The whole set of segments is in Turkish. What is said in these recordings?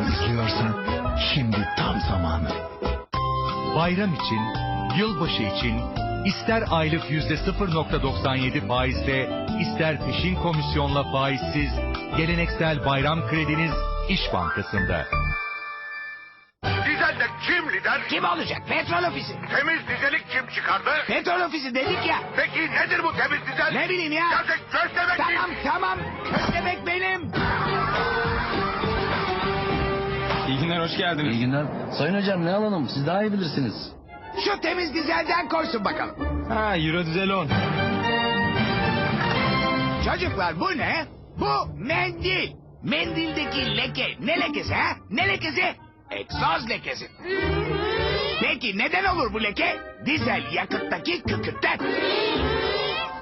özlüyorsan şimdi tam zamanı. Bayram için, yılbaşı için ister aylık yüzde 0.97 faizle, ister peşin komisyonla faizsiz, geleneksel bayram krediniz İş Bankası'nda. Dizelde kim lider? Kim olacak? Petrol ofisi. Temiz dizelik kim çıkardı? Petrol ofisi dedik ya. Peki nedir bu temiz dizel? Ne bileyim ya. Gerçek köstebek Tamam tamam. Köstebek benim. İyi günler, hoş geldiniz. İyi günler. Sayın hocam ne alalım? Siz daha iyi bilirsiniz. Şu temiz dizelden koysun bakalım. Ha, Euro Dizel 10. Çocuklar bu ne? Bu mendil. Mendildeki leke ne lekesi ha? Ne lekesi? Egzoz lekesi. Peki neden olur bu leke? Dizel yakıttaki kükürtten.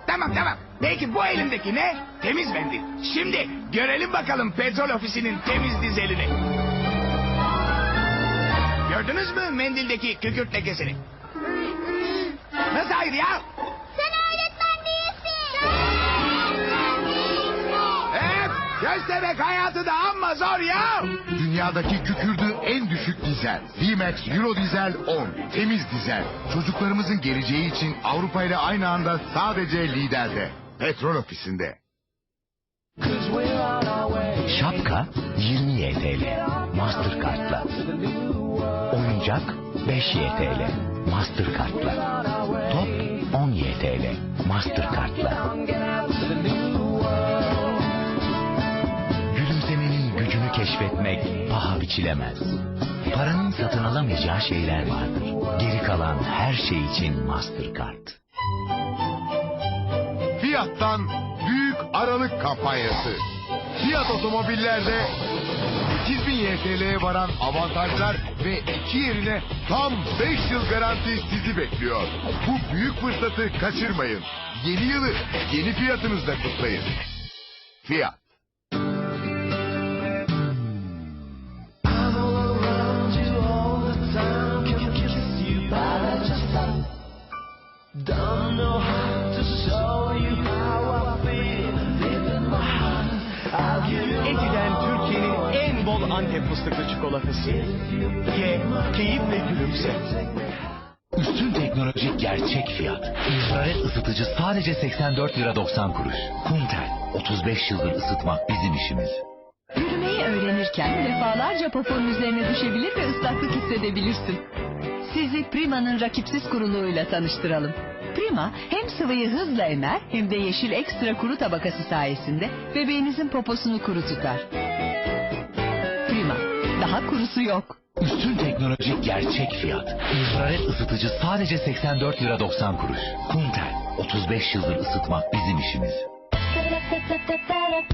Tamam tamam. Peki bu elindeki ne? Temiz mendil. Şimdi görelim bakalım petrol ofisinin temiz dizelini. Gördünüz mü mendildeki kükürt lekesini? Nasıl hayır ya? Sen öğretmen değilsin. Hep köstebek hayatı da amma zor ya. Dünyadaki kükürdü en düşük dizel. VMAX Euro Dizel 10. Temiz dizel. Çocuklarımızın geleceği için Avrupa ile aynı anda sadece liderde. Petrol ofisinde. Şapka 20 YTL Mastercard'la. Oyuncak 5 YTL Mastercard'la. Top 10 YTL Mastercard'la. Gülümsemenin gücünü keşfetmek paha biçilemez. Paranın satın alamayacağı şeyler vardır. Geri kalan her şey için Mastercard. Fiyat'tan Büyük Aralık kampanyası. Fiyat otomobillerde 8000 YTL'ye varan avantajlar ve iki yerine tam 5 yıl garanti sizi bekliyor. Bu büyük fırsatı kaçırmayın. Yeni yılı yeni fiyatınızla kutlayın. Fiyat. Antep fıstıklı çikolatası. Ye, keyif ve gülümse. Üstün teknolojik gerçek fiyat. İnfrared ısıtıcı sadece 84 lira 90 kuruş. Kuntel 35 yıldır ısıtmak bizim işimiz. Yürümeyi öğrenirken defalarca poponun üzerine düşebilir ve ıslaklık hissedebilirsin. Sizi Prima'nın rakipsiz kuruluğuyla tanıştıralım. Prima hem sıvıyı hızla emer hem de yeşil ekstra kuru tabakası sayesinde bebeğinizin poposunu kuru tutar. Daha kurusu yok. Üstün teknolojik gerçek fiyat. İnfrared ısıtıcı sadece 84 lira 90 kuruş. Kuntel 35 yıldır ısıtmak bizim işimiz.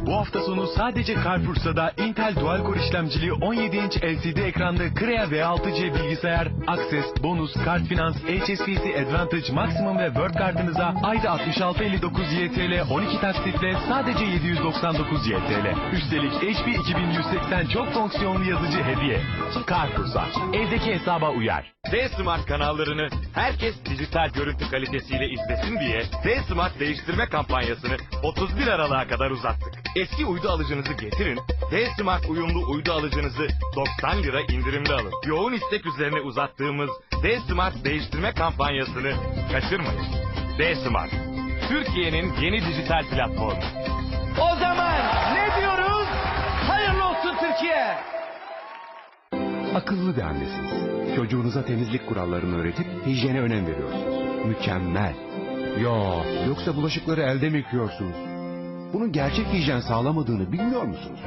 Bu hafta sonu sadece Carrefour'da Intel Dual Core işlemcili 17 inç LCD ekranlı Crea V6C bilgisayar, Access, Bonus, Kart Finans, HSBC Advantage, Maximum ve Word kartınıza ayda 6659 YTL 12 taksitle sadece 799 YTL. Üstelik HP 2180 çok fonksiyonlu yazıcı hediye. Carrefour'da evdeki hesaba uyar. D-Smart kanallarını herkes dijital görüntü kalitesiyle izlesin diye D-Smart değiştirme kampanyasını 31 Aralık'a kadar uzattık. Eski uydu alıcınızı getirin, D-Smart uyumlu uydu alıcınızı 90 lira indirimli alın. Yoğun istek üzerine uzattığımız D-Smart değiştirme kampanyasını kaçırmayın. D-Smart, Türkiye'nin yeni dijital platformu. O zaman ne diyoruz? Hayırlı olsun Türkiye! Akıllı bir annesiniz. Çocuğunuza temizlik kurallarını öğretip hijyene önem veriyorsunuz. Mükemmel. Yo, yoksa bulaşıkları elde mi yıkıyorsunuz? Bunun gerçek hijyen sağlamadığını bilmiyor musunuz?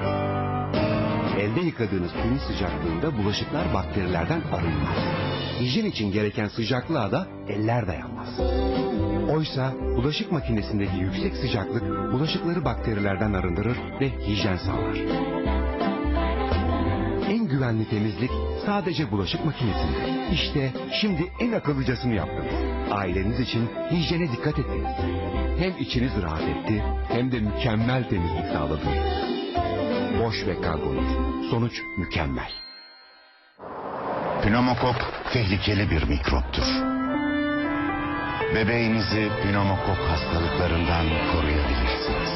Elde yıkadığınız suyun sıcaklığında bulaşıklar bakterilerden arınmaz. Hijyen için gereken sıcaklığa da eller dayanmaz. Oysa bulaşık makinesindeki yüksek sıcaklık bulaşıkları bakterilerden arındırır ve hijyen sağlar. En güvenli temizlik sadece bulaşık makinesinde. İşte şimdi en akıllıcasını yaptınız. Aileniz için hijyene dikkat ettiniz. Hem içiniz rahat etti hem de mükemmel temizlik sağladınız. Boş ve karbonit. Sonuç mükemmel. Pneumokok tehlikeli bir mikroptur. Bebeğinizi pneumokok hastalıklarından koruyabilirsiniz.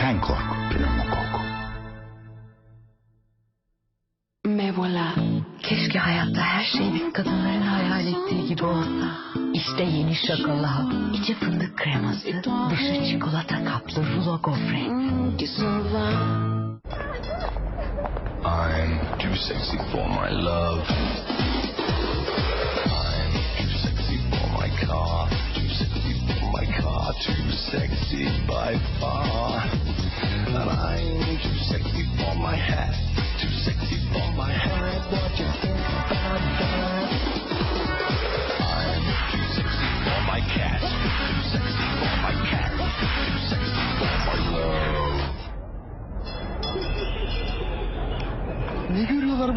Sen kork pneumokok. Şey biz kadınların hayal ettiği gibi olsa. İşte yeni şokola. İçi fındık kreması, dışı çikolata kaplı rulo gofret. I'm too sexy for my love. I'm too sexy for my car. Too sexy for my car. Too sexy by far.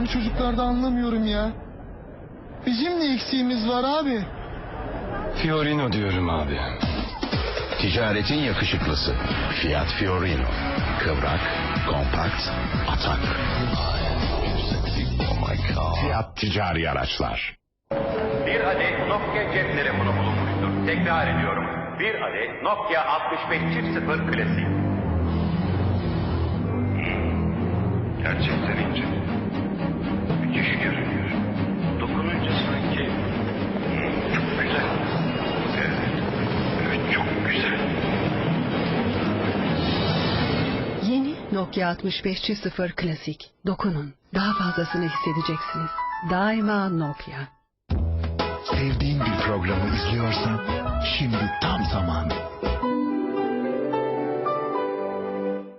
Bu çocuklarda anlamıyorum ya. Bizim ne eksiğimiz var abi? Fiorino diyorum abi. Ticaretin yakışıklısı. Fiat Fiorino. Kıvrak, kompakt, atak. Fiat ticari araçlar. Bir adet Nokia cep telefonu bulunmuştur. Tekrar ediyorum. Bir adet Nokia 6500 klasik. Gerçekten ince. Müthiş görünüyor. Dokununca sanki... Hmm, Çok güzel. Evet. Evet çok güzel. Yeni Nokia 6500 Klasik. Dokunun. Daha fazlasını hissedeceksiniz. Daima Nokia. Sevdiğin bir programı izliyorsan şimdi tam zamanı.